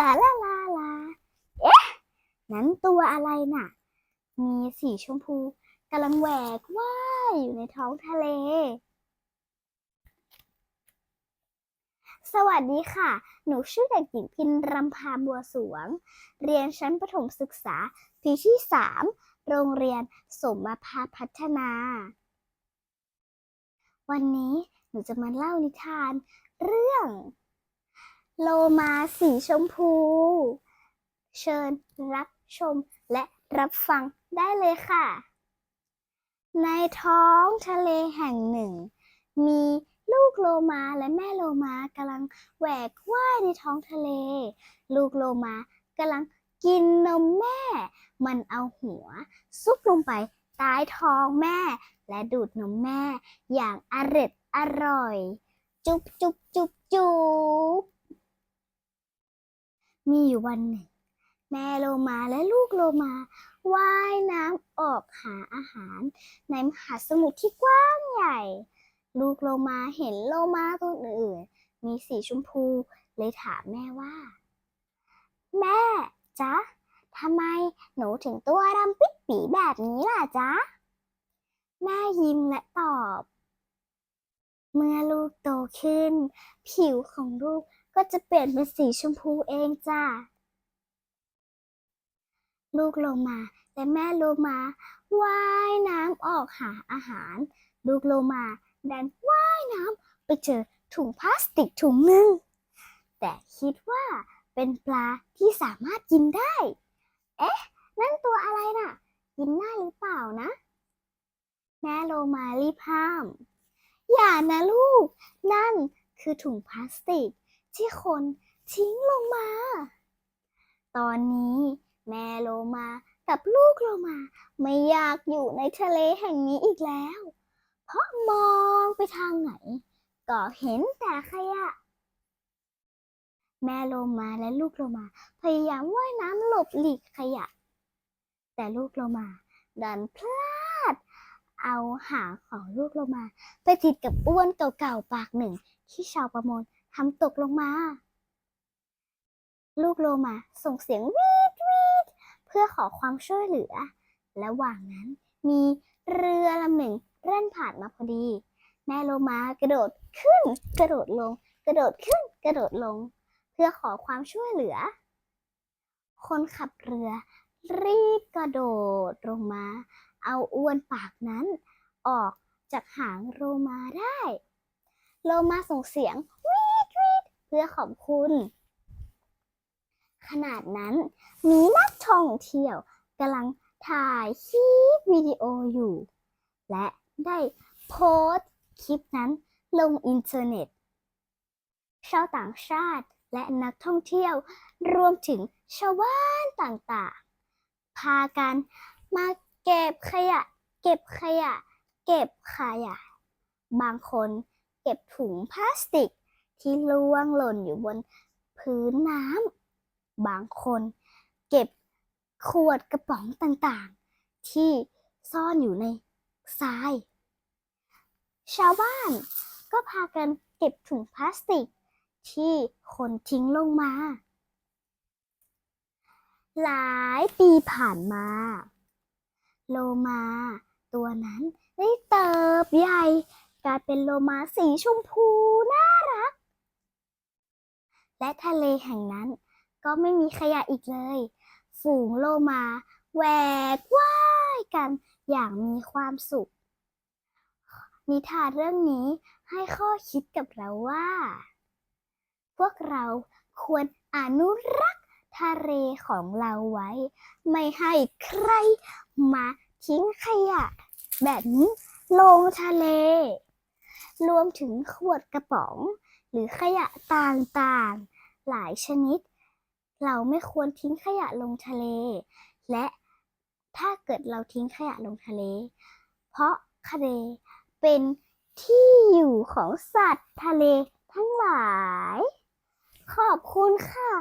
ลาลาลาลาเอ๊ะนั้นตัวอะไรน่ะ มีสีชมพูกำลังแหวกว่ายอยู่ในท้องทะเล สวัสดีค่ะ หนูชื่อเด็กหญิงพินรำพาบัวสวง เรียนชั้นประถมศึกษาปีที่3โรงเรียนสมมาภาพัฒนา วันนี้หนูจะมาเล่านิทานเรื่อง โลมาสีชมพู เชิญรับชมและรับฟังได้เลยค่ะ ในท้องทะเลแห่งหนึ่ง มีลูกโลมาและแม่โลมากำลังแหวกว่ายในท้องทะเล ลูกโลมากำลังกินนมแม่ มันเอาหัว ซุกลงไปใต้ท้องแม่ และดูดนมแม่ อย่างอร็ดอร่อย จุบจุบจุบจุบ มีอยู่วันหนึ่ง แม่โลมาและลูกโลมาว่ายน้ำออกหาอาหาร ในมหาสมุทรที่กว้างใหญ่ ลูกโลมาเห็นโลมาตัวอื่น มีสีชมพูเลยถามแม่ว่า แม่จ๊ะทำไมหนูถึงตัวดำปิดปีแบบนี้ล่ะจ๊ะ แม่ยิ้มและตอบ เมื่อลูกโตขึ้น ผิวของลูก ก็จะเปลี่ยนเป็นสีชมพูเองจ้ะลูกโลมาและแม่โลมาว่ายน้ำออกหาอาหาร ลูกโลมาดันว่ายน้ำไปเจอถุงพลาสติกถุงหนึ่งแต่คิดว่าเป็นปลาที่สามารถกินได้ เอ๊ะ นั่นตัวอะไรน่ะ กินได้หรือเปล่านะ แม่โลมารีบห้าม อย่านะลูก นั่นคือถุงพลาสติก ที่คนทิ้งลงมา ตอนนี้แม่โลมากับลูกโลมาไม่อยากอยู่ในทะเลแห่งนี้อีกแล้ว เพราะมองไปทางไหน ก็เห็นแต่ขยะ แม่โลมาและลูกโลมา พยายามว่ายน้ำหลบหลีกขยะ แต่ลูกโลมาดันพลาด เอาหางของลูกโลมา ไปติดกับอ้วนเก่าๆปากหนึ่งที่ชาวประมง ทำตกลงมา ลูกโลมาส่งเสียงวีดวีดเพื่อขอความช่วยเหลือ ระหว่างนั้นมีเรือลำหนึ่งแล่นผ่านมาพอดี แม่โลมากระโดดขึ้น กระโดดลง กระโดดขึ้น กระโดดลง เพื่อขอความช่วยเหลือ คนขับเรือ รีบกระโดดลงมา เอาอ้วนปากนั้น ออกจากหางโลมาได้ โลมาส่งเสียงวีดวีดเพื่อขอบคุณ ขนาดนั้น มีนักท่องเที่ยวกำลังถ่ายคลิปวิดีโออยู่ และได้โพสต์คลิปนั้นลงอินเทอร์เน็ต ชาวต่างชาติและนักท่องเที่ยว รวมถึงชาวบ้านต่างๆ พากันมาเก็บขยะ เก็บขยะ เก็บขยะ บางคนเก็บถุงพลาสติก ที่ล่วงหล่นอยู่บนพื้นน้ำบางคนเก็บขวดกระป๋องต่างๆ ที่ซ่อนอยู่ในทราย ชาวบ้านก็พากันเก็บถุงพลาสติกที่คนทิ้งลงมา หลายปีผ่านมา โลมาตัวนั้นได้เติบใหญ่ กลายเป็นโลมาสีชมพูน่า และทะเลแห่งนั้น ก็ไม่มีขยะอีกเลย ฝูงโลมาแหวกว่ายกันอย่างมีความสุข นิทานเรื่องนี้ให้ข้อคิดกับเราว่า พวกเราควรอนุรักษ์ทะเลของเราไว้ ไม่ให้ใครมาทิ้งขยะ แบบนี้ลงทะเล รวมถึงขวดกระป๋อง หรือขยะต่างๆ หลายชนิด เราไม่ควรทิ้งขยะลงทะเล และถ้าเกิดเราทิ้งขยะลงทะเล เพราะทะเลเป็นที่อยู่ของสัตว์ทะเลทั้งหลาย ขอบคุณค่ะ